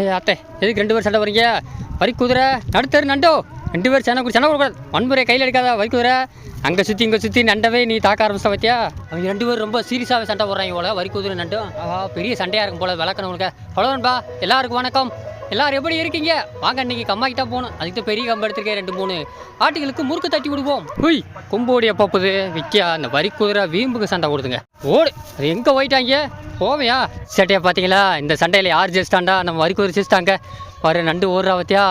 ஏய் அத்தை எதுக்கு ரெண்டு பேர் சண்டை வரீங்க வரிக்குதிரை நடுத்தர் நடுத்தரு நண்டோ. ரெண்டு பேர் சண்டை கூட சண்டை கொடுக்கூடாது வன்முறை கையில் எடுக்காத வரிக்குதிரை அங்கே சுற்றி இங்கே சுற்றி நண்டவே நீ தாக்க ஆரம்பிச்ச பார்த்தியா அவங்க ரெண்டு பேரும் ரொம்ப சீரியஸாகவே சண்டை போடுறாங்க போல. வரிக்குதிரை நண்டும் ஆஹா பெரிய சண்டையாக இருக்கும் போல விளக்கணவங்களுக்கு பலவன்பா எல்லாருக்கும் வணக்கம். எல்லாரும் எப்படி இருக்கீங்க? வாங்க அன்னைக்கு கம்மா போகணும். அதுக்கு பெரிய கம்பு எடுத்திருக்கேன் ரெண்டு மூணு. ஆட்டுகளுக்கு முறுக்கு தட்டி விடுவோம். ஹுய் கொம்போடைய பப்புது விக்கியா அந்த வரி குதிரை வீம்புக்கு சண்டை கொடுத்துங்க ஓடு அது எங்கே போயிட்டாங்க? போவையா? சட்டையை பார்த்தீங்களா? இந்த சண்டையில் யார் ஜெயிச்சிட்டாண்டா நம்ம வரி குதிரை ஜெயிச்சிட்டாங்க. பாரு நண்டு ஓடுறா பார்த்தியா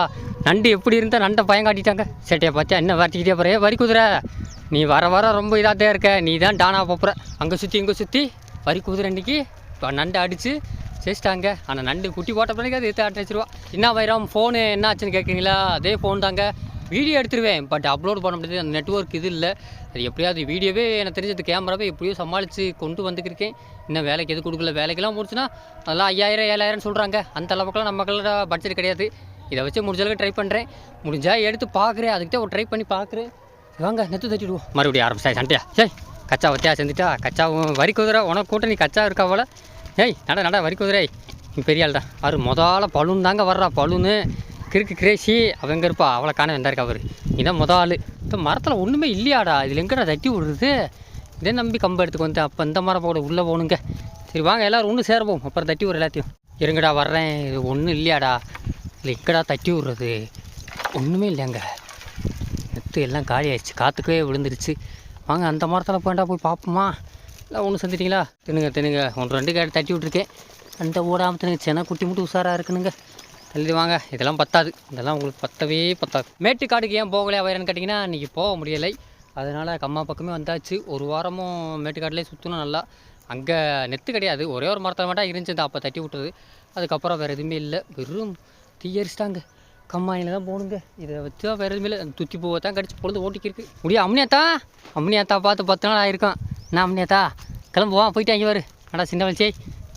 நண்டு எப்படி இருந்தால் நண்டை பயம் காட்டிட்டாங்க. சட்டையை பார்த்தியா? என்ன வரட்டிக்கிட்டே போறியா வரி குதிரை நீ வர வர ரொம்ப இதாக இருக்க. நீ தான் டானா போப்புற அங்கே சுற்றி இங்கே சுற்றி வரி குதிரை அன்னைக்கு நண்டை அடித்து ஜெயிச்சிட்டாங்க ஆனால் நண்டு குட்டி போட்ட பிறகு அது எடுத்து அடிச்சிருவா என்ன வைரம்? ஃபோனு என்ன ஆச்சுன்னு கேட்குறீங்களா அதே ஃபோன் தாங்க. வீடியோ எடுத்துருவேன். பட் அப்லோட் பண்ண முடியாது. அந்த நெட்ஒர்க் இது இல்லை. அது எப்படியாவது வீடியோவே எனக்கு தெரிஞ்சது கேமராவே எப்படியோ சமாளித்து கொண்டு வந்துக்கிருக்கேன் இன்னும் வேலைக்கு எது கொடுக்கல. வேலைக்கெல்லாம் முடிச்சுன்னா அதெல்லாம் ஐயாயிரம் ஏழாயிரம் சொல்கிறாங்க அந்த அளவுக்குலாம் நம்ம பட்ஜெட் கிடையாது. இதை வச்சு முடிஞ்சளவுக்கு ட்ரை பண்ணுறேன் முடிஞ்சால் எடுத்து பார்க்குறேன் அதுக்கிட்ட ஒரு ட்ரை பண்ணி பார்க்குறேன் வாங்க நெத்து தட்டிடுவோம். மறுபடியும் ஆரம்பிச்சா. சண்டையா. சே கச்சா வத்தியா செஞ்சுட்டா கச்சாவும் வரி குதிரை. உனக்கு கூட்டணி கச்சா இருக்கா போல? ஏய் நட நட வரி குதிரை. நீ பெரிய ஆள்டா. அவர் முதல்ல பலூன் தாங்க வர்றா பலூனு. கிறுக்கு கிரேசி. அவங்க இருப்பா? அவளை காண வந்தாருக்கா அவர் இதான் முத ஆள். இப்போ மரத்தில் ஒன்றுமே இல்லையாடா. இதில் எங்கடா தட்டி விடுறது? இதே நம்பி கம்பு எடுத்துக்கு வந்து அப்போ இந்த மரம் போட உள்ளே போகணுங்க. சரி வாங்க எல்லோரும் ஒன்று சேரப்போம் அப்புறம் தட்டி விடுற எல்லாத்தையும். இருங்கடா வர்றேன். இது ஒன்றும் இல்லையாடா. இல்லை எங்கடா தட்டி விடுறது? ஒன்றுமே இல்லைங்க நெத்து எல்லாம் காலி ஆயிடுச்சு காற்றுக்கே விழுந்துருச்சு. வாங்க அந்த மரத்தில் போயிட்டா போய் பார்ப்போமா? இல்லை ஒன்று செஞ்சிட்டிங்களா? தின்னுங்க தின்னுங்க. ஒன்று ரெண்டு கேட்டு தட்டி விட்ருக்கேன் அந்த ஓடாமல் தின்னுங்க சென குட்டி மட்டும் உஷாராக இருக்குனுங்க. தள்ளி வாங்க. இதெல்லாம் பத்தாது. இதெல்லாம் உங்களுக்கு பத்தவே பத்தாது. மேட்டுக்காடுக்கு ஏன் போகலையா வயரன்னு கேட்டிங்கன்னா இன்றைக்கி போக முடியலை. அதனால் கம்மா பக்கமே வந்தாச்சு. ஒரு வாரமும் மேட்டுக்காட்டிலே சுற்றணும் நல்லா. அங்கே நெத்து கிடையாது. ஒரே ஒரு மரத்தில் மட்டும் இருந்துச்சு. அப்போ தட்டி விட்டது. அதுக்கப்புறம் வேறு எதுவுமே இல்லை. வெறும் தீயரிச்சிட்டாங்க கம்மாயில் தான் போகணுங்க. இதை வச்சு வேறு எதுவுமே இல்லை. துத்தி பூவை தான் கடிச்சு பொழுது ஓட்டிக்கிருக்கு. முடியா அம்னியாத்தா? அம்னியாத்தா பார்த்து பத்து நாள் ஆயிருக்கான். நான் அம்னியாத்தா? கிளம்புவான் போயிட்டு அங்கே வரு. நடா சின்ன வலிச்சே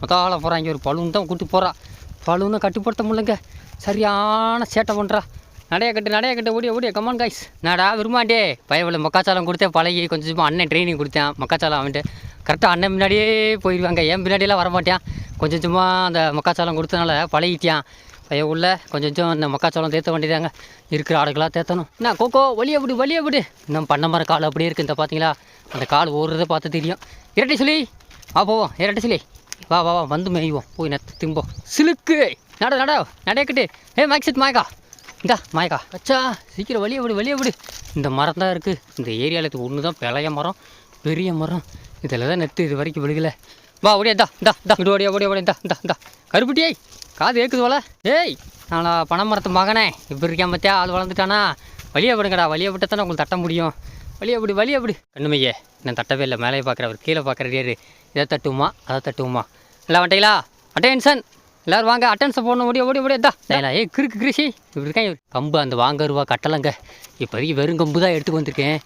மொத்தால போகிறான் இங்கே ஒரு பலூன் தான் கூட்டு போகிறா பலூனை கட்டுப்படுத்த முடியலங்க. சரியான சேட்டை பண்ணுறா நடைய கட்டு நடைய கட்டு ஓடிய ஓடிய. கமான் காய்ஸ் நாடா விரும்பாண்டே பயவில் மக்காச்சாலம் கொடுத்தேன் பழகி கொஞ்சம் சும்மா அண்ணன் ட்ரைனிங் கொடுத்தேன். மக்காச்சாலம் அவன்ட்டு கரெக்டாக அண்ணன் முன்னாடியே போயிடுவாங்க என் பின்னாடியெல்லாம் வரமாட்டேன். கொஞ்சம் சும்மா அந்த மக்காச்சாலம் கொடுத்தனால பழகிட்டான். பைய உள்ள கொஞ்சம் கொஞ்சம் இந்த மக்காச்சோளம் தேத்த வேண்டியதாங்க. இருக்கிற ஆடுகளாக தேத்தணும். என்ன கோகோ வழியை விடு வழியை விடு. இன்னும் பண்ண மரம் கால் அப்படியே இருக்குது இந்த பார்த்தீங்களா அந்த கால் ஓடுறதை பார்த்து தெரியும். இரட்டை சொல்லி வா போவோம். இரட்டை சொல்லி வா வா வா வந்து மேய்வோம். போய் நெத்து திம்போம் சிலுக்கு. நட நட நடையக்கிட்டு. ஏ மேக்ஸிட் மாயக்கா இந்தா மாயக்கா அச்சா சீக்கிரம் வழியை விடு வழியை விடு. இந்த மரம் தான் இருக்குது இந்த ஏரியாவில் இது ஒன்று தான் பழைய மரம் பெரிய மரம். இதில் தான் நெத்து இது வரைக்கும் விழுகலை. வா ஓடியா இந்தா இந்தா இந்தா. இடு ஓடியா ஓடியா ஓடியா இந்தா இந்தா இந்தா. கருப்பட்டியை. காது ஏக்குது போல. ஏய் பனை மரத்து மகனே. இப்படி இருக்கேன் பார்த்தியா ஆள் வளர்ந்துட்டானா? வழியை விடுங்கடா வழியை விட்டு தானே உங்களுக்கு தட்ட முடியும். வழியை அப்படி வழி அப்படி கண்ணுமையே நான் தட்டவே இல்லை. மேலே பார்க்குறவர் கீழே பார்க்குறாரு இதை தட்டுவோமா? அதை தட்டுவோமா? இல்லை வந்துட்டீங்களா? அட்டென்ஷன். எல்லோரும் வாங்க அட்டென்ஷன் போடணும். ஓடி ஓடி ஓடி தா ஏ ஏய் கிறுக்கு கிருஷி இப்படி இருக்கேன் கம்பு அந்த வாங்க ரூபா கட்டலைங்க. இப்போதைக்கு வெறும் கம்பு தான் எடுத்துக்கு வந்திருக்கேன்.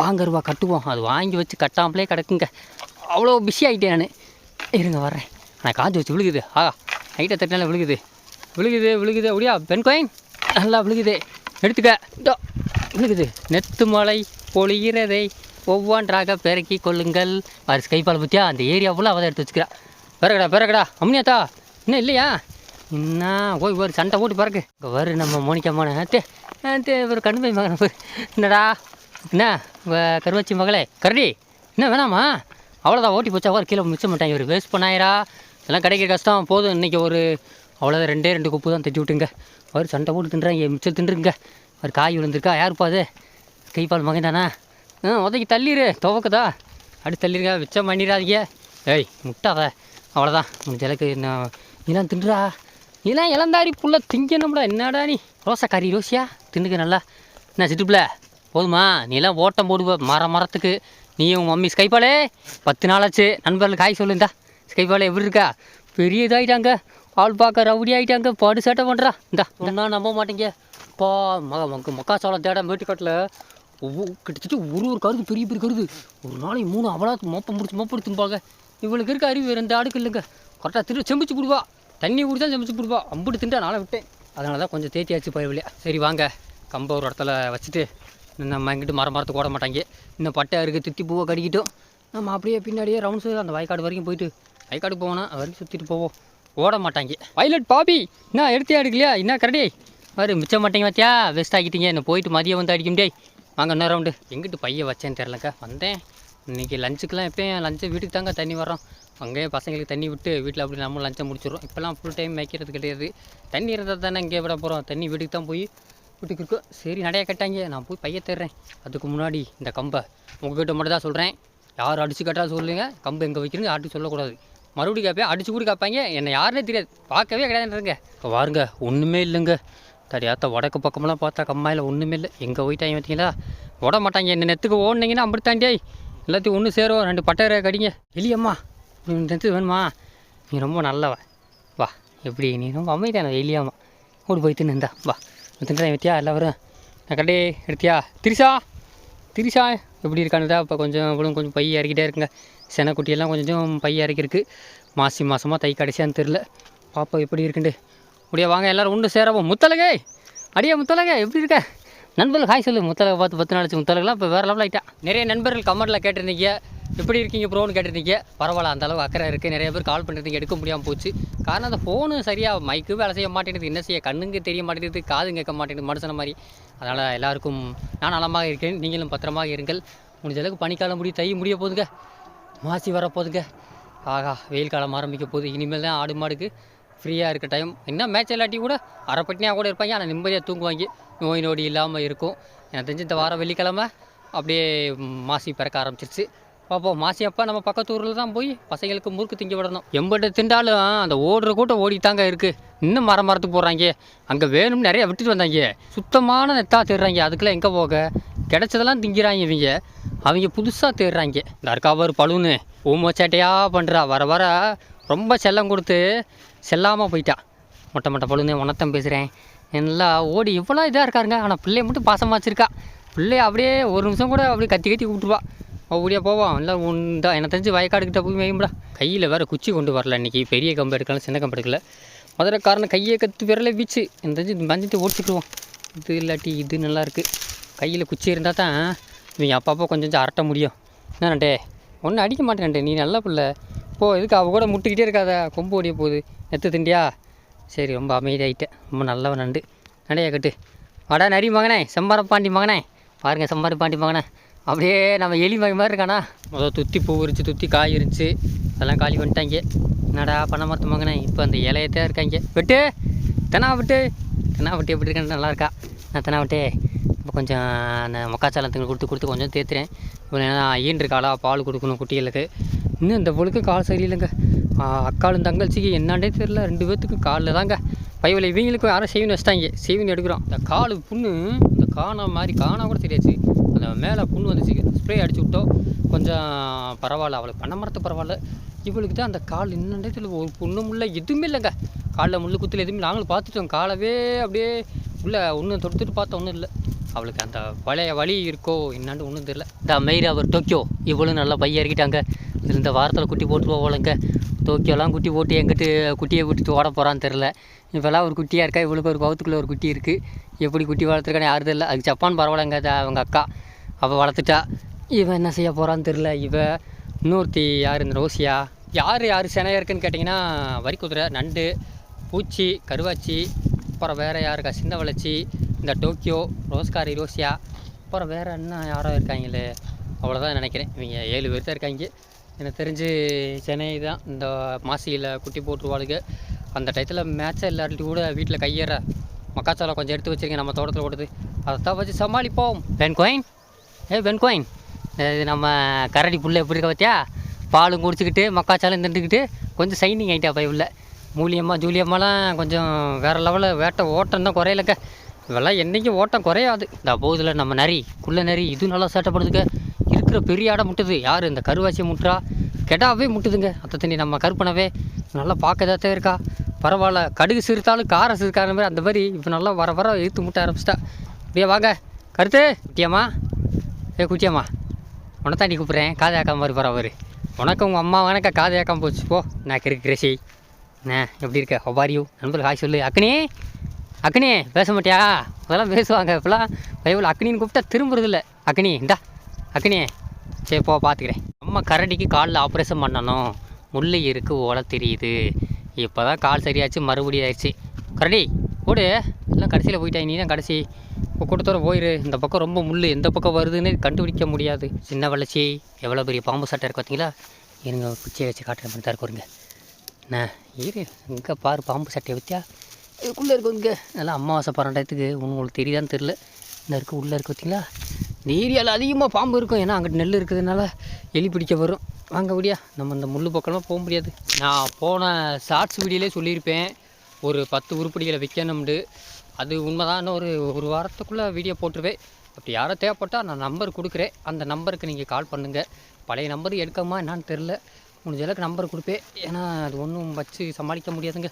வாங்க ரூபா கட்டுவோம். அது வாங்கி வச்சு கட்டாமலே கிடக்குங்க. அவ்வளோ பிஸி ஆகிட்டேன் நான். இருங்க வர்றேன். நான் காஞ்சி வச்சு விழுகுது. ஆ ஹைட்டை தட்டினால விழுகுது. விழுகுது விழுகுது. அப்படியா? பெண் கோயின் நல்லா விழுகுது. எடுத்துக்க. இதோ விழுகுது. நெத்து மலை பொழிகிறதை ஒவ்வொன்றாக பெருக்கி கொள்ளுங்கள். பாரு கைப்பால் பற்றியா அந்த ஏரியா ஃபுல்லாக அவதான் எடுத்து வச்சுக்கிறா. பிறகுடா பிறகுடா. அம்னியாத்தா இன்னும் இல்லையா? என்ன ஓய் ஒரு சண்டை போட்டு பிறகு. இங்கே வரு நம்ம மோனிக்காமான தே தே ஒரு கண்மை மகன் என்னடா? என்ன? வ- கருவாச்சி மகளே? கரடி என்ன வேணாமா? அவ்வளோதான் ஓட்டி போச்சா? ஒரு கிலோ மிச்சம் மாட்டாங்க இவர். வேஸ்ட் பண்ணாயிரா இதெல்லாம் கிடைக்கிற கஷ்டம். போதும். இன்றைக்கி ஒரு அவ்வளோதான் ரெண்டே ரெண்டு குப்பு தான் தட்டி விட்டுங்க. அவர் சண்டை போட்டு தின்றாங்க. மிச்சம் தின்றுங்க. அவர் காய் விழுந்திருக்கா? யாருப்பா அது? கைப்பால் மகன் தானா ஆ உதக்கி தள்ளிடு துவக்குதா? அப்படி தள்ளிருங்க. மிச்சம் பண்ணிடாதீங்க. ஏய் முட்டாத அவ்வளோதான் முடிஞ்ச அளவுக்கு நான் நீலாம் தின்றா? நீலாம் இளந்தாரி புள்ள திங்கணும்டா. என்னடா நீ? ரோசக்காரி ரோசியா? தின்னுக்க நல்லா. என்ன சிட்டுப்புல போதுமா. நீலாம் ஓட்டம் போடுவ. மர மரத்துக்கு. நீயும் உன் மம்மி ஸ்கைப்பாலே பத்து நாளாச்சு. நண்பர்களுக்கு காய் சொல்லுந்தா. ஸ்கைப்பாலே எப்படி இருக்கா? பெரிய இதாகிட்டாங்க ஆள் பார்க்க ரவுடி ஆகிட்டாங்க பாடு சேட்டை பண்ணுறா இந்தா ஒன்றா நம்ப மாட்டேங்க. பா மக மக்க மக்காச்சோளம் தேட மேட்டுக்காட்டில். ஒவ்வொரு கிட்டத்தட்ட ஒரு ஒரு கருது பெரிய பெரிய கருது. ஒரு நாளைக்கு மூணு அவளா மோப்பம் முடிச்சு மோப்பம் திம்பாங்க. இவளுக்கு இருக்க அறிவு ரெண்டு ஆடுக்கு இல்லைங்க. கரெக்டாக திரு செம்பிச்சு விடுவா தண்ணி குடிச்சா செம்பிச்சு விடுவா அம்புட்டு தின்ட்டா நாளை விட்டேன். அதனால தான் கொஞ்சம் தேத்தியாச்சு பயவில்லையா சரி வாங்க. கம்ப ஒரு இடத்துல வச்சுட்டு நம்ம எங்கிட்ட மரம் மரத்துக்கு ஓட மாட்டாங்க. இன்னும் பட்டை இருக்குது தித்தி பூவை கடிக்கிட்டோம். நம்ம அப்படியே பின்னாடியே ரவுண்ட்ஸு அந்த வயக்காடு வரைக்கும் போயிட்டு வயக்காடு போவோம்னா அது வரைக்கும் சுற்றிட்டு போவோம். ஓட மாட்டாங்க. பைலட் பாபி என்ன எடுத்தியா எடுக்கலையா என்ன கரடி? பாரு மிச்சம் மாட்டேங்க பார்த்தியா வெஸ்ட் ஆக்கிட்டீங்க. என்ன போயிட்டு மதியம் வந்து அடிக்கும் டே வாங்க இன்னும் ரவுண்டு எங்கிட்டு பையன் வச்சேன்னு தெரிலக்கா வந்தேன். இன்றைக்கி லஞ்சுக்கெலாம் எப்போயும் லஞ்சு வீட்டுக்கு தாங்க தண்ணி வரோம் அங்கேயே பசங்களுக்கு தண்ணி விட்டு வீட்டில் அப்படி நம்ம லஞ்சை முடிச்சிடுறோம். இப்போல்லாம் ஃபுல் டைம் வைக்கிறது கிடையாது. தண்ணி இருந்தால் தானே இங்கே விட போகிறோம் தண்ணி வீட்டுக்கு தான் போய் வீட்டுக்கு இருக்கோம் சரி நடைய கட்டாங்க. நான் போய் பைய தர்றேன் அதுக்கு முன்னாடி இந்த கம்பை. உங்ககிட்ட மட்டும் தான் சொல்கிறேன் யார் அடிச்சு கட்டால் சொல்லுங்கள் கம்பு எங்கே வைக்கிறீங்க? யார்ட்டும் சொல்லக்கூடாது. மறுபடியும் கேட்பேன் அடிச்சு கூட கேட்பாங்க. என்னை யாருன்னே தெரியாது. பார்க்கவே கிடையாதுன்றங்க. இப்போ பாருங்க ஒன்றுமே இல்லைங்க. தடியாத்த வடக்கு பக்கமெல்லாம் பார்த்தா கம்மாயில் ஒன்றுமே இல்லை. எங்கே போயிட்டாங்க பார்த்தீங்களா? ஓட மாட்டாங்க. என்ன நெத்துக்கு ஓடுனீங்கன்னா அப்படித்தாண்டியே எல்லாத்தையும் ஒன்று சேரும். ரெண்டு பட்டரை கடிங்க. எலியம்மா நெத்து வேணுமா? நீ ரொம்ப நல்லவ. வா எப்படி? நீ ரொம்ப அமைதியான எலியாம்மா ஓடி போய் தின்னுந்தா வா. தின்றேன் வெத்தியா எல்லாரும் நான் கடே எடுத்தியா? திரிசா திரிசா எப்படி இருக்கானுதா இப்போ கொஞ்சம் இவ்வளோ கொஞ்சம் பை இறக்கிட்டே இருக்குங்க. செனக்குட்டியெல்லாம் கொஞ்சம் பைய இறக்கிருக்கு மாசி மாதமாக தை கடைசியான்னு தெரில பாப்பா எப்படி இருக்குண்டு? அப்படியே வாங்க எல்லாரும் உண்டு சேரவும். முத்தலகை அடியே முத்தலகை எப்படி இருக்க? நண்பர்கள் ஹாய் சொல்லு. முத்தலகை பார்த்து பத்து நாளைச்சு முத்தலகெலாம் இப்போ வேறு லெவல் ஆகிட்டா நிறைய நண்பர்கள் கமெண்ட்டில் கேட்டிருந்தீங்க. எப்படி இருக்கீங்க ப்ரோன்னு கேட்டிருந்தீங்க. பரவாயில்ல அந்தளவு அக்கறை இருக்குது நிறைய பேர் கால் பண்ணுறதுக்கு எடுக்க முடியாமல் போச்சு. காரணம் அந்த ஃபோனு சரியாக மைக்கு வேலை செய்ய மாட்டேங்குது. என்ன செய்ய? கண்ணுங்க தெரிய மாட்டேங்குது காது கேட்க மாட்டேங்குது மனுஷன மாதிரி. அதனால் எல்லாருக்கும் நான் நலமாக இருக்கேன். நீங்களும் பத்திரமாக இருங்கள். முடிஞ்சளவுக்கு பனிக்காலம் முடி தை முடிய போதுங்க. மாசி வரப்போகுதுங்க. ஆகா வெயில் காலம் ஆரம்பிக்க போகுது. இனிமேல் தான் ஆடு மாடுக்கு ஃப்ரீயாக இருக்க டைம் என்ன மேட்ச் இல்லாட்டி கூட அரைப்பட்டினியாக கூட இருப்பாங்க. ஆனால் நிம்மதியாக தூங்குவாங்க. நோய் நொடி இல்லாமல் இருக்கும். எனக்கு தெரிஞ்சு இந்த வாரம் வெள்ளிக்கிழமை அப்படியே மாசி பிறக்க ஆரம்பிச்சிருச்சு. பார்ப்போம் மாசி அப்போ நம்ம பக்கத்து ஊரில் தான் போய் பசங்களுக்கு முறுக்கு திங்க விடணும். எம்பிட்ட திண்டாலும் அந்த ஓடுற கூட்டம் ஓடித்தாங்க இருக்குது இன்னும் மரம் மரத்துக்கு போடுறாங்க. அங்கே வேணும்னு நிறையா விட்டுட்டு வந்தாங்க. சுத்தமான நெத்தா தேடுறாங்க. அதுக்கெல்லாம் எங்கே போக? கிடச்சதெல்லாம் திங்கிறாங்க இவங்க. அவங்க புதுசாக தேடுறாங்க. இந்த பழுன்னு ஊம சேட்டையாக பண்ணுறா வர வர ரொம்ப செல்லம் கொடுத்து செல்லாமல் போயிட்டா. மொட்டை மொட்டை பழுன்னு உணத்தம் பேசுகிறேன் எல்லாம் ஓடி இவ்வளோ இதாக இருக்காருங்க. ஆனால் பிள்ளைய மட்டும் பாசமாக வச்சுருக்கா. பிள்ளைய அப்படியே ஒரு நிமிஷம் கூட அப்படியே கத்தி கத்தி கூப்பிட்டுருவா. அப்படியே போவோம். இல்லை உண்டா. எனக்கு தெரிஞ்சு வயக்காடுக்கிட்ட போய் மேயும்டா கையில் வேறு குச்சி கொண்டு வரல இன்றைக்கி பெரிய கம்பு எடுக்கலாம் சின்ன கம்பு எடுக்கல. முதல்ல காரணம் கையை கற்று விரல வீச்சு. எனக்கு தெரிஞ்சு மஞ்சத்தை ஓடிச்சுக்கிடுவோம். இது இல்லாட்டி இது நல்லாயிருக்கு கையில் குச்சி இருந்தால் தான் இவங்க அப்பப்போ கொஞ்சம் கொஞ்சம் அரட்ட முடியும். என்னண்டே ஒன்றும் அடிக்க மாட்டேன்டே நீ நல்ல பிள்ளை. போ எதுக்கு அவ கூட முட்டுக்கிட்டே இருக்காத கொம்பு ஓடிய போகுது நெத்து திண்டியா சரி ரொம்ப அமைதியாகிட்டேன் ரொம்ப நல்லவன் நண்டு. நடையா கட்டு. வாடா நரி மகனே செம்பார பாண்டி மகனே. பாருங்க செம்பார பாண்டி மகனே. அப்படியே நம்ம எலி மகி மாதிரி இருக்கானா? முதல் துத்தி பூ இருந்துச்சு துத்தி காய் இருந்துச்சு அதெல்லாம் காலி பண்ணிட்டாங்க. என்னடா பண்ண மரத்து மகனே? இப்போ அந்த இலையத்தான் இருக்காங்க. வெட்டு தெனா விட்டு தெனா விட்டு எப்படி இருக்கேன்னு நல்லா இருக்கா? நான் தெனா விட்டே இப்போ கொஞ்சம் அந்த மக்காச்சாலத்துக்கு கொடுத்து கொடுத்து கொஞ்சம் தேத்துறேன் இப்போ ஏன்னா ஈன்று காலா பால் கொடுக்கணும் குட்டிகளுக்கு. இன்னும் இந்த பொழுக்கு கால் சரியில்லைங்க. அக்காலும் அக்காளும் தங்கச்சிக்கு என்னாண்டே தெரில ரெண்டு பேர்த்துக்கு காலில் தாங்க. பயவில் இவங்களுக்கும் யாரும் செய்வின் வச்சிட்டாங்க. செய்வின் எடுக்கிறோம். இந்த காலு புண்ணு இந்த காணா மாதிரி காணா கூட தெரியாச்சு அந்த மேலே புண்ணு வந்துச்சு. ஸ்ப்ரே அடிச்சு விட்டோம். கொஞ்சம் பரவாயில்ல. அவளுக்கு பண்ண மரத்து பரவாயில்ல. இவளுக்கு தான் அந்த கால் என்னண்டே தெரியல. ஒரு புண்ணும் முல்லை எதுவுமே இல்லைங்க. காலில் முள்ளு குத்தில் எதுவுமே நாங்களும் பார்த்துட்டோம். காலவே அப்படியே உள்ளே ஒன்று தொடுத்துட்டு பார்த்தோம். ஒன்றும் இல்லை. அவளுக்கு அந்த பழைய வழி இருக்கோ என்னான்னு ஒன்றும் தெரில இந்த மெயிரா அவர் டோக்கியோ. இவ்வளோ நல்லா பையன் இறக்கிட்டாங்க. இந்த வாரத்தில் குட்டி போட்டு போலங்க டோக்கியோலாம் குட்டி போட்டு எங்கிட்டு குட்டியை விட்டுட்டு ஓட போகிறான்னு தெரில இப்போல்லாம் ஒரு குட்டியாக இருக்கா? இவளுக்கு ஒரு பவுத்துக்குள்ளே ஒரு குட்டி இருக்குது எப்படி குட்டி வளர்த்துருக்கானே யாரும் தெரியல. அதுக்கு ஜப்பான் பரவாயில்லங்க அவங்க அக்கா. அவள் வளர்த்துட்டா. இவன் என்ன செய்ய போகிறான்னு தெரில இவ இன்னொருத்தி யார்? இந்த ரோசியா. யார் யார் செனையாக இருக்குன்னு கேட்டிங்கன்னா வரிக்குதிரை நண்டு பூச்சி கருவாச்சி அப்புறம் வேறு யாருக்கா? சின்ன வளர்ச்சி இந்த டோக்கியோ ரோஸ்காரி ரோசியா அப்புறம் வேறு என்ன யாரோ இருக்காங்களே அவ்வளோதான் நினைக்கிறேன். இவங்க ஏழு பேர் தான் இருக்காங்க. எனக்கு தெரிஞ்சு சென்னை தான் இந்த மாசியில் குட்டி போட்டுருவாளுங்க அந்த டயத்தில் மேட்சை இல்லாட்டி கூட வீட்டில் கையேற மக்காச்சோளம் கொஞ்சம் எடுத்து வச்சுருக்கேன் நம்ம தோட்டத்தில் ஓடுது அதை தான் வச்சு சமாளிப்போம். பென்கோயின் ஏ பென்கோயின் இது நம்ம கரடி புள்ள எப்படி இருக்க பார்த்தியா பாலும் குடிச்சிக்கிட்டு மக்காச்சாலும் திண்டுக்கிட்டு கொஞ்சம் சைனிங் ஆகிட்டா பைபிளில் மூலியம்மா ஜூலியம்மாலாம் கொஞ்சம் வேறு லெவலில் வேட்டை ஓட்டம் தான் குறையிலக்க இவெல்லாம் என்றைக்கும் ஓட்டம் குறையாது. இந்த போதில் நம்ம நரி குள்ள நரி இது நல்லா சேட்டப்படுதுங்க. இருக்கிற பெரிய ஆடை முட்டுது. யார் இந்த கருவாச்சியை முட்டுறா? கெடாவே முட்டுதுங்க. அத்தை தண்ணி நம்ம கருப்பனவே நல்லா பார்க்க இருக்கா. பரவாயில்ல கடுகு சிறுத்தாலும் காரம் சிறுக்கார மாதிரி அந்த மாதிரி இப்போ நல்லா வர வர இழுத்து முட்ட ஆரம்பிச்சிட்டா. அப்படியே வாங்க. கருத்து குட்டியம்மா. ஏ குட்டியம்மா. உன்னை தாண்டி கூப்பிட்றேன். காதை ஆக்காம மாதிரி போகிற அவர் உனக்கு உங்கள் அம்மா வணக்க காதை ஆக்காம போச்சு. போ. நான் கிருக்கு கிரேசி என்ன எப்படி இருக்க? ஒபாரியோ நண்பர் ஹாய் சொல்லு. அக்கனே அக்கனே பேச மாட்டியா? அதெல்லாம் பேசுவாங்க. இப்போலாம் பைபிள் அக்னின்னு கூப்பிட்டா திரும்புறதில்ல. அக்னி இந்தா. அக்னி. சரி போ பார்த்துக்கிறேன். அம்மா கரடிக்கு காலில் ஆப்ரேஷன் பண்ணணும். முள்ளு இருக்கு ஓலை தெரியுது. இப்போ தான் கால் சரியாச்சு மறுபடியும் ஆயிடுச்சு. கரடி ஓடு. எல்லாம் கடைசியில் போயிட்டாங்க நீ தான் கடைசி. இப்போ கூட்டத்தோட போயிரு. இந்த பக்கம் ரொம்ப முள் எந்த பக்கம் வருதுன்னு கண்டுபிடிக்க முடியாது. சின்ன வளர்ச்சி. எவ்வளோ பெரிய பாம்பு சட்டை இருக்கு பார்த்தீங்களா? இருங்க குச்சியை வச்சு காட்டுற மாதிரி தான் இருக்குங்க என்ன? இரு இங்கே பாரு பாம்பு சட்டையை வச்சா இதுக்குள்ளே இருக்கும் இங்கே? நல்லா அமாவாசை பரண்டாயத்துக்கு உங்களுக்கு தெரியுதான்னு தெரில இந்த இருக்குது உள்ளே இருக்குது பார்த்தீங்களா இந்த ஏரியாவில் அதிகமாக பாம்பு இருக்கும். ஏன்னா அங்கிட்டு நெல் இருக்கிறதுனால எலி பிடிக்க வரும். வாங்க முடியா நம்ம இந்த முள் பக்கம்லாம் போக முடியாது. நான் போன ஷார்ட்ஸ் வீடியோலே சொல்லியிருப்பேன். ஒரு பத்து உருப்படிகளை விற்கணும்னு அது உண்மைதான். இன்னும் ஒரு ஒரு வாரத்துக்குள்ளே வீடியோ போட்டுருவேன். அப்படி யாரோ தேவைப்பட்டால் நான் நம்பர் கொடுக்குறேன். அந்த நம்பருக்கு நீங்கள் கால் பண்ணுங்கள் பழைய நம்பர் எடுக்கமா என்னான்னு தெரில முடிஞ்ச அளவுக்கு நம்பர் கொடுப்பேன். ஏன்னா அது ஒன்றும் வச்சு சமாளிக்க முடியாதுங்க.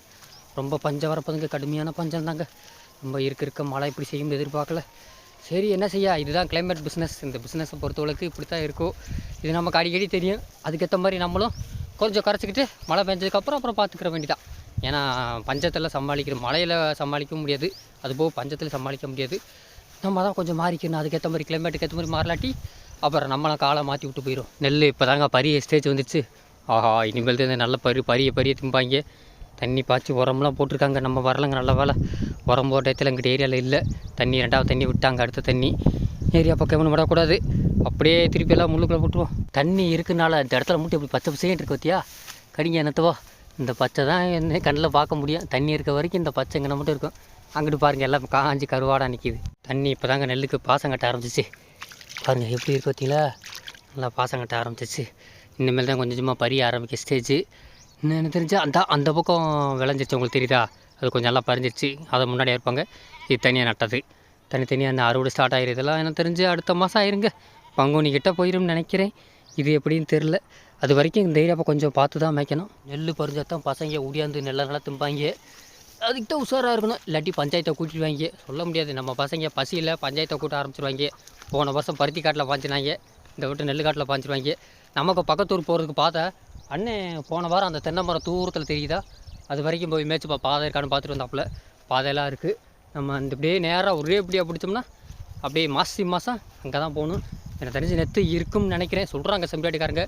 ரொம்ப பஞ்சம் வரப்போதுங்க கடுமையான பஞ்சம் தாங்க ரொம்ப இருக்க இருக்க. மழை இப்படி செய்யும் எதிர்பார்க்கல. சரி என்ன செய்ய? இதுதான் கிளைமேட் பிஸ்னஸ் இந்த பிஸ்னஸை பொறுத்தவரைக்கு இப்படி தான் இருக்கும். இது நமக்கு அடிக்கடி தெரியும். அதுக்கேற்ற மாதிரி நம்மளும் கொஞ்சம் குறைச்சிக்கிட்டு மழை பெஞ்சதுக்கப்புறம் அப்புறம் பார்த்துக்கிற வேண்டிதான் ஏன்னா பஞ்சத்தில் சமாளிக்கிற மழையில் சமாளிக்க முடியாது. அதுபோக பஞ்சத்தில் சமாளிக்க முடியாது. நம்ம தான் கொஞ்சம் மாறிக்கணும். அதுக்கேற்ற மாதிரி கிளைமேட்டுக்கு ஏற்ற மாதிரி மாறலாட்டி அப்புறம் நம்மளாம் காலை மாற்றி விட்டு போயிடும் நெல் இப்போ தாங்க பரிய ஸ்டேஜ் வந்துச்சு. ஆஹா இனிமேல் தான் நல்ல பரி பரிய பரிய திம்பாங்க. தண்ணி பாய்ச்சி உரம்லாம் போட்டிருக்காங்க. நம்ம வரலங்க நல்ல வேலை உரம் போட்ட இடத்துல எங்கிட்ட ஏரியாவில் இல்லை. தண்ணி ரெண்டாவது தண்ணி விட்டாங்க அடுத்த தண்ணி. ஏரியா பக்கம் ஒன்று விடக்கூடாது. அப்படியே திருப்பி எல்லாம் முள்ளுக்குள்ளே போட்டுருவோம். தண்ணி இருக்குனால இந்த இடத்துல மட்டும் இப்படி பச்சை பசைன்னு இருக்கு பார்த்தியா கடிங்க என்னத்தவா. இந்த பச்சை தான் என்ன கண்ணில் பார்க்க முடியும். தண்ணி இருக்க வரைக்கும் இந்த பச்சை இங்கே மட்டும் இருக்கும். அங்கிட்டு பாருங்கள் எல்லாம் காஞ்சி கருவாடாக நிற்கிது தண்ணி இப்போ தாங்க நெல்லுக்கு பாசம் கட்ட ஆரம்பிச்சிச்சு. பாருங்கள் எப்படி இருக்கு பார்த்தீங்களா நல்லா பாசம் கட்ட ஆரம்பிச்சிச்சு. இனிமேல் தான் கொஞ்சம் கொஞ்சமாக பறிய ஆரம்பிக்க ஸ்டேஜ் இன்னும் எனக்கு தெரிஞ்சு அந்த அந்த பக்கம் விளைஞ்சிருச்சு உங்களுக்கு தெரியுதா? அது கொஞ்சம் நல்லா பறிஞ்சிருச்சு. அதை முன்னாடி இருப்பாங்க இது தனியாக நட்டது. தனித்தனியாக அந்த அறுவடை ஸ்டார்ட் ஆகிருதெல்லாம் எனக்கு தெரிஞ்சு அடுத்த மாதம் ஆயிருங்க. பங்குனி கிட்ட போயிரும்னு நினைக்கிறேன். இது எப்படின்னு தெரில அது வரைக்கும் இந்த ஏரியாவை கொஞ்சம் பார்த்து தான் மேய்க்கணும். நெல் பறிஞ்சா தான் பசங்க உடியாந்து நெல்லை நல்லா திம்பாங்க. அதுக்கு தான் உஷாராக இருக்கணும். இல்லாட்டி பஞ்சாயத்தை கூட்டிடுவாங்க. சொல்ல முடியாது. நம்ம பசங்க பசியில் பஞ்சாயத்தை கூட்ட ஆரம்பிச்சிருவாங்க. போன வருஷம் பருத்தி காட்டில் பாஞ்சினாங்க. இந்த விட்டு நெல் காட்டில் பாய்ச்சிருவாங்க நமக்கு பக்கத்தூர் போகிறதுக்கு பார்த்தா அண்ணே போன வாரம் அந்த தென்னை மரம் தூரத்தில் தெரியுதா? அது வரைக்கும் போய் மேய்ச்சிப்பா பாதை இருக்கான்னு பார்த்துட்டு வந்தாப்புல. பாதையெல்லாம் இருக்குது நம்ம அந்த இப்படியே நேராக ஒரே இப்படியாக பிடிச்சோம்னா அப்படியே மாசி மாதம் அங்கே தான் போகணும். எனக்கு தெரிஞ்சு நெத்து இருக்கும்னு நினைக்கிறேன். சொல்கிறாங்க செம்பியாட்டிக்காரங்க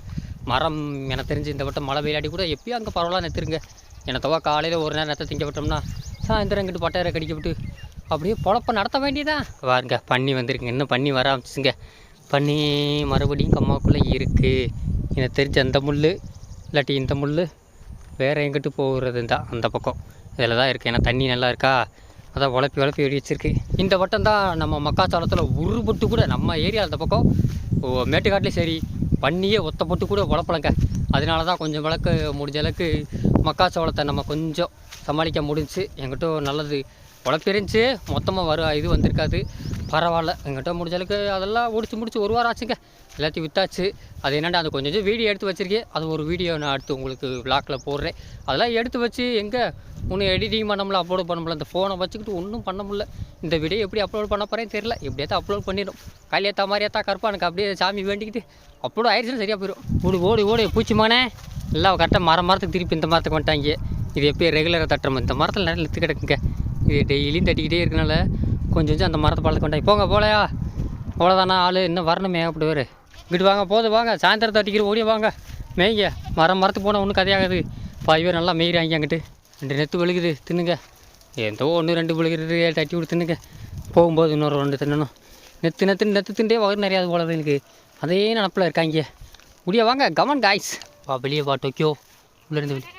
மரம் எனக்கு தெரிஞ்சு இந்த வட்டம் மழை வெயிலாடி கூட எப்பயும் அங்கே பரவாயில்ல நெத்துருங்க என்னத்தவா காலையில் ஒரு நேரம் நெத்தை திங்க விட்டோம்னா சாயந்தரம் இங்கிட்டு பட்டையரை கடிக்கப்பட்டு விட்டு அப்படியே பொழப்ப நடத்த வேண்டியதான் வாருங்க பண்ணி வந்துருங்க இன்னும் பண்ணி வர ஆரம்பிச்சுங்க பண்ணி மறுபடியும் கம்மாக்குள்ளே இருக்குது எனக்கு தெரிஞ்ச அந்த முள் இல்லாட்டி இந்த முள் வேறு எங்கிட்டு போகிறது தான் அந்த பக்கம். இதில் தான் இருக்குது ஏன்னா தண்ணி நல்லா இருக்கா? அதான் உழப்பி உழப்பி வெடி வச்சிருக்கு. இந்த வட்டம் தான் நம்ம மக்காச்சோளத்தில் உருப்பட்டு கூட நம்ம ஏரியா அந்த பக்கம் ஓ, மேட்டுக்காட்டிலே சரி பண்ணியே ஒத்த போட்டு கூட உழப்பலங்க. அதனால தான் கொஞ்சம் விளக்கு முடிஞ்ச அளவுக்கு மக்காச்சோளத்தை நம்ம கொஞ்சம் சமாளிக்க முடிஞ்சுச்சு எங்கிட்ட நல்லது உழப்பிருந்துச்சு மொத்தமாக வரும் இது வந்திருக்காது. பரவாயில்ல எங்கிட்ட முடிஞ்ச அளவுக்கு அதெல்லாம் முடிச்சு முடிச்சு ஒரு வாரம் ஆச்சுங்க. எல்லாத்தையும் விற்றாச்சு அது என்னடா அது கொஞ்சம் கொஞ்சம் வீடியோ எடுத்து வச்சுருக்கேன். அது ஒரு வீடியோ நான் அடுத்து உங்களுக்கு விளாக்கில் போடுறேன். அதெல்லாம் எடுத்து வச்சு எங்கே ஒன்றும் எடிட்டிங் பண்ண முடியல அப்லோட் பண்ண முடியல அந்த ஃபோனை வச்சுக்கிட்டு ஒன்றும் பண்ண முடியல. இந்த வீடியோ எப்படி அப்லோட் பண்ண போகிறேன்னு தெரியல. எப்படியாவது அப்லோட் பண்ணிடும் கையிலேத்தா மாதிரியாத்தா கருப்பா எனக்கு அப்படியே சாமி வேண்டிக்கிட்டு அப்லோட் ஆயிடுச்சுன்னு சரியாக போயிடும். ஓடி ஓடி ஓடி பூச்சிமானே எல்லாம் கரெக்டாக மரம் மரத்துக்கு திருப்பி இந்த மரத்துக்கு வந்துட்டாங்க. இது எப்பயும் ரெகுலராக தட்டுறோம் இந்த மரத்தில் நிறைய நிறுத்து கிடக்குங்க. இது டெய்லியும் தட்டிக்கிட்டே இருக்கனால கொஞ்சம் கொஞ்சம் அந்த மரத்தை பழத்துக்கு வந்துட்டாங்க போங்க போலையா? அவ்வளோதானா ஆள்? இன்னும் வரணுமே அப்படி வரு இங்கிட்டு வாங்க போதும் வாங்க. சாயந்தரத்தை தட்டிக்கிற ஓடிய வாங்க. மேய்ங்க. மரம் மரத்துக்கு போனால் ஒன்றும் கதையாகாது. பாதி பேர் நல்லா மேய்கிறாங்க அங்கிட்டு. ரெண்டு நெத்து விழுகுது. தின்னுங்க. ஏதோ ஒன்று ரெண்டு விழுகிறது. தட்டி விட்டு தின்னுங்க. போகும்போது இன்னொரு ரெண்டு தின்னணும். நெத்து நெத்து நெத்து திண்டே வயிறு நிறையாது போலது எனக்கு. அதே நினப்பில் இருக்காங்க. முடிய வாங்க. கமன் காய்ஸ் வா வெளியே வா டொக்கியோ உள்ளேருந்து வெளியே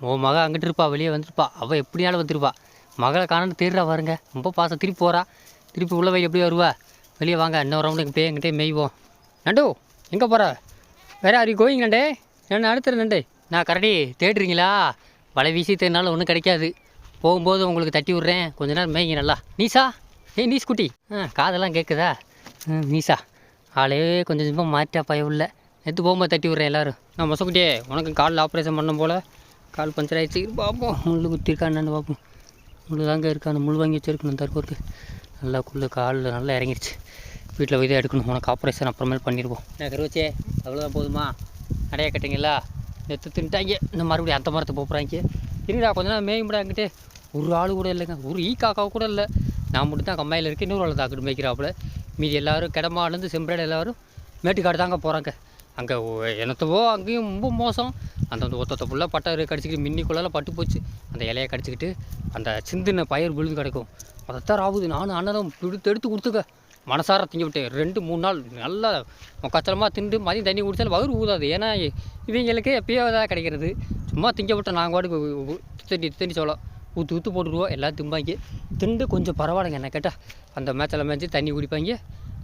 ஓ மக அங்கிட்டு இருப்பா. வெளியே வந்துருப்பா. அவள் எப்படினாலும் வந்துருப்பா. மகளை காணன்னு தேடுறா பாருங்க. ரொம்ப பாசம். திருப்பி போகிறா திருப்பி உள்ள போய் எப்படி வருவா? வெளியே வாங்க. இன்னொரு ரவுண்டு எங்கள் போய் எங்கிட்டே மேய்வோம். நண்டு எங்கே போகிற வேற ஆர் யூ கோயிங் நண்டே? என்ன அடுத்துரு நண்டே? நான் கரடி தேடுறீங்களா? வலை வீசி தேடினாலும் ஒன்றும் கிடைக்காது. போகும்போது உங்களுக்கு தட்டி விட்றேன். கொஞ்ச நேரம் மேய்ங்க நல்லா. நீசா? ஏய் நீஸ் குட்டி. ஆ காதெல்லாம் கேட்குதா ம் நீசா. ஆளே கொஞ்சம் கொஞ்சமாக மாற்றா பய உள்ள. நேற்று போகும்போது தட்டி விட்றேன் எல்லோரும். நான் மொசக்குட்டியே உனக்கு காலில் ஆப்ரேஷன் பண்ண போல். கால் பஞ்சர் ஆகிடுச்சு பார்ப்போம் முள் குத்திருக்கான்னு பார்ப்போம் முள் தாங்க இருக்கா அந்த முள் வாங்கி வச்சிருக்கணும் தற்போது நல்லா குள்ளு காலில் நல்லா இறங்கிடுச்சு. வீட்டில் போய் தான் எடுக்கணும். உனக்கு ஆப்ரேஷன் அப்புறமேல் பண்ணிடுவோம். நான் கருவச்சே? அவ்வளோதான் போதுமா? நடைய கட்டிங்களா நெத்து தின்ட்டாங்க. இந்த மறுபடியும் அந்த மரத்தை போகிறாங்க இருங்கடா கொஞ்ச நேரம் மேயும்டா என்கிட்ட. ஒரு ஆள் கூட இல்லைங்க. ஒரு ஈ காக்கா கூட இல்லை. நான் மட்டும் தான் கம்மாயில் இருக்கேன். இன்னொரு ஆள் தாக்கிட்டு மேய்க்கிறாப்புல. மீதி எல்லாரும் கிடமாலேருந்து செம்பரேடு எல்லாரும் மேட்டுக்காடு தாங்க போகிறாங்க அங்கே என்னத்தவோ அங்கேயும் ரொம்ப மோசம். அந்த அந்த ஒத்தொத்த ஃபுல்லாக பட்டை கடிச்சிக்கிட்டு மின்னிக்குள்ளால பட்டு போச்சு. அந்த இலையை கடிச்சிக்கிட்டு அந்த சிந்தின பயிர் விழுந்து கிடக்கும். அதைத்தான் ஆகுது நானும் அண்ணனும் எடுத்து எடுத்து கொடுத்துக்க. மனசார திங்க விட்டு ரெண்டு மூணு நாள் நல்லா கச்சலமாக திண்டு மதியம் தண்ணி குடிச்சாலும் வயிறு ஊதாது. ஏன்னா இவங்களுக்கு எப்பயோ தான் கிடைக்கிறது. சும்மா திங்க விட்டோம். நாங்கள் பாட்டுக்கு தண்ணி தண்ணி சோளம். ஊற்று ஊற்று போட்டுருவோம் எல்லாம் திம்பாங்க. திண்டு கொஞ்சம் பரவாயில்லைங்க. என்ன கேட்டால் அந்த மேய்ச்சல மேய்ச்சி தண்ணி குடிப்பாங்க.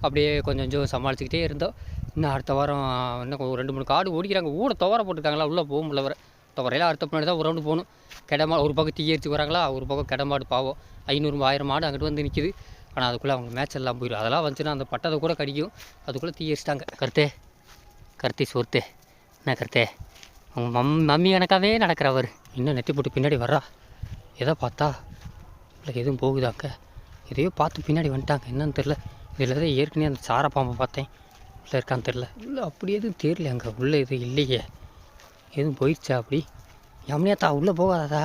அப்படியே கொஞ்சம் கொஞ்சம் சமாளிச்சுக்கிட்டே இருந்தோம். இன்னும் அடுத்த வாரம் இன்னும் ஒரு ரெண்டு மூணு காடு ஓடிக்கிறாங்க. ஊட துவர போட்டுருக்காங்களா? உள்ளே போக முடியல வர துவரையெல்லாம் அடுத்த பின்னாடி தான் ஒரு ரவுண்டு போகணும். கிடமா ஒரு பக்கம் தீயரிச்சு வராங்களா? ஒரு பக்கம் கிடமாடு பாவம். ஐநூறு ஆயிரம் மாடு அங்கிட்டு வந்து நிற்கிது ஆனால் அதுக்குள்ளே அவங்க மேட்ச் எல்லாம் போயிடும் அதெல்லாம் வந்துச்சுன்னா அந்த பட்டதை கூட கடிக்கும். அதுக்குள்ளே தீயரிச்சிட்டாங்க கருத்தே கருத்தி சோர்த்தே. என்ன கருத்தே? அவங்க மம் மம்மி எனக்காகவே நடக்கிறவர் இன்னும் நெத்தி போட்டு பின்னாடி வர்றா? எதை பார்த்தா? இல்லை எதுவும் போகுதாங்க எதையோ பார்த்து பின்னாடி வந்துட்டாங்க. என்னன்னு தெரில இதில் தான் ஏற்கனவே அந்த சார பாம்பை பார்த்தேன். உள்ளே இருக்கான்னு தெரில இல்லை அப்படி எதுவும் தெரியல அங்கே. உள்ளே எதுவும் இல்லையே. எதுவும் போயிடுச்சா அப்படி? எம்னியாத்தா உள்ளே போகாதா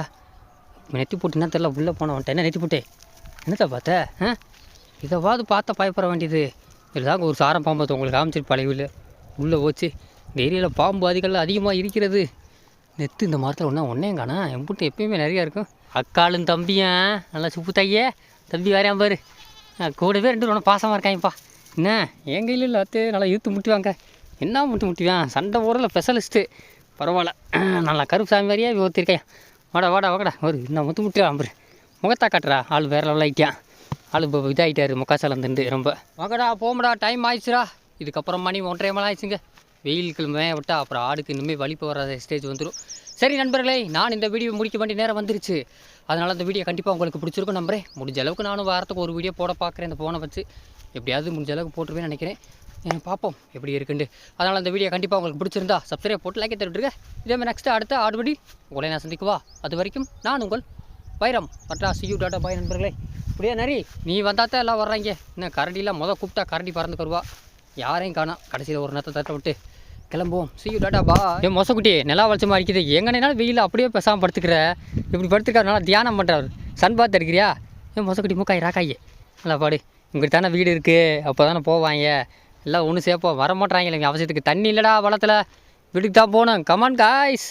நெத்தி போட்டுன்னா தெரில உள்ளே போனவன்ட்டேன் என்ன நெத்தி போட்டே? என்னத்தா பார்த்த? ஆ? இதைவாது பார்த்தா பயப்பட வேண்டியது. இதுதாங்க ஒரு சாரம் பாம்பு. உங்களுக்கு காமிச்சிட்டு பழைய உள்ளே போச்சு. இந்த ஏரியாவில் பாம்பு அதிகள் அதிகமாக இருக்கிறது. நெத்து இந்த மரத்தில் ஒன்றா ஒன்றையும் காணா எம்பிட்டு எப்பயுமே நிறையா இருக்கும். அக்காளும் தம்பியும் நல்லா சுப்பு தையே. தம்பி வரையான் பாரு. கூடவே ரெண்டு ரொம்ப பாசமாக இருக்காங்கப்பா. என்ன? என் கையில் இல்லை அத்து. நல்லா இழுத்து முட்டுவாங்க. என்ன முட்டு முட்டுவான்? சண்டை போடுறதுல ஸ்பெஷலிஸ்ட்டு பரவாயில்ல. நல்லா கருப்பு சாமி மாதிரியே ஒருத்திருக்கேன் வாடா வாடா வாடா ஒரு இன்னும் முத்து முட்டுவான் பாரு. முகத்தா காட்டுறா. ஆள் வேற லெவல் ஆகிட்டான் ஆள் இப்போ இதாகிட்டாரு முக்காசாலம் ரொம்ப. வாங்கடா போமடா டைம் ஆயிடுச்சுடா. இதுக்கப்புறம் மணி ஒன்றரை மணி ஆயிடுச்சுங்க. வெயில் கிழமை விட்டா அப்புறம் ஆடுக்கு இனிமேல் வலிப்பு வராத ஸ்டேஜ் வந்துடும் சரி நண்பர்களே நான் இந்த வீடியோ முடிக்க வேண்டிய நேரம் வந்துருச்சு. அதனால் அந்த வீடியோ கண்டிப்பாக உங்களுக்கு பிடிச்சிருக்கும் நம்புறேன் முடிஞ்ச அளவுக்கு நானும் வாரத்துக்கு ஒரு வீடியோ போட பார்க்குறேன் இந்த ஃபோனை வச்சு. எப்படியாவது முடிஞ்ச அளவுக்கு போட்டுருவேன்னு நினைக்கிறேன். பார்ப்போம் எப்படி இருக்குண்டு அதனால் அந்த வீடியோ கண்டிப்பாக உங்களுக்கு பிடிச்சிருந்தா சப்ஸ்கிரைப் போட்டு லைக்கே தருட்டுருங்க இதே மாதிரி நெக்ஸ்ட்டு அடுத்த ஆடுபடி. உங்களை நான் சந்திக்குவா? அது வரைக்கும் நான் உங்கள் வைரம். பட்டா சியூ டாட்டா பாய் நண்பர்களே. அப்படியே நரி நீ வந்தாத்தான் எல்லாம் வர்றாங்க. இன்னும் கரண்டிலாம் மொதல் கூப்பிட்டா கரண்டி பறந்து வருவா யாரையும் காணோம் கடைசியில் ஒரு நேரத்தை தட்ட விட்டு கிளம்புவோம். சியூ டாட்டா பா ஏ மொசக்குட்டி நிலா வளச்சமாக அடிக்குது எங்கனாலும் வெயில் அப்படியே பேசாமல் படுத்துக்கிற. இப்படி படுத்துக்காரு நல்லா தியானம் பண்ணுறாரு சன் பாத் எடுக்கிறியா ஏன் மொசக்குட்டி மூக்காய் ராக்காயி. நல்லா பாடு. இங்கிட்ட தானே வீடு இருக்குது அப்போ தானே போவாங்க. எல்லாம் ஒன்று சேர்ப்போம். வரமாட்டாங்க இல்லைங்க அவசியத்துக்கு தண்ணி இல்லைடா வளத்தில். வீட்டுக்கு தான் போகணும். Come on guys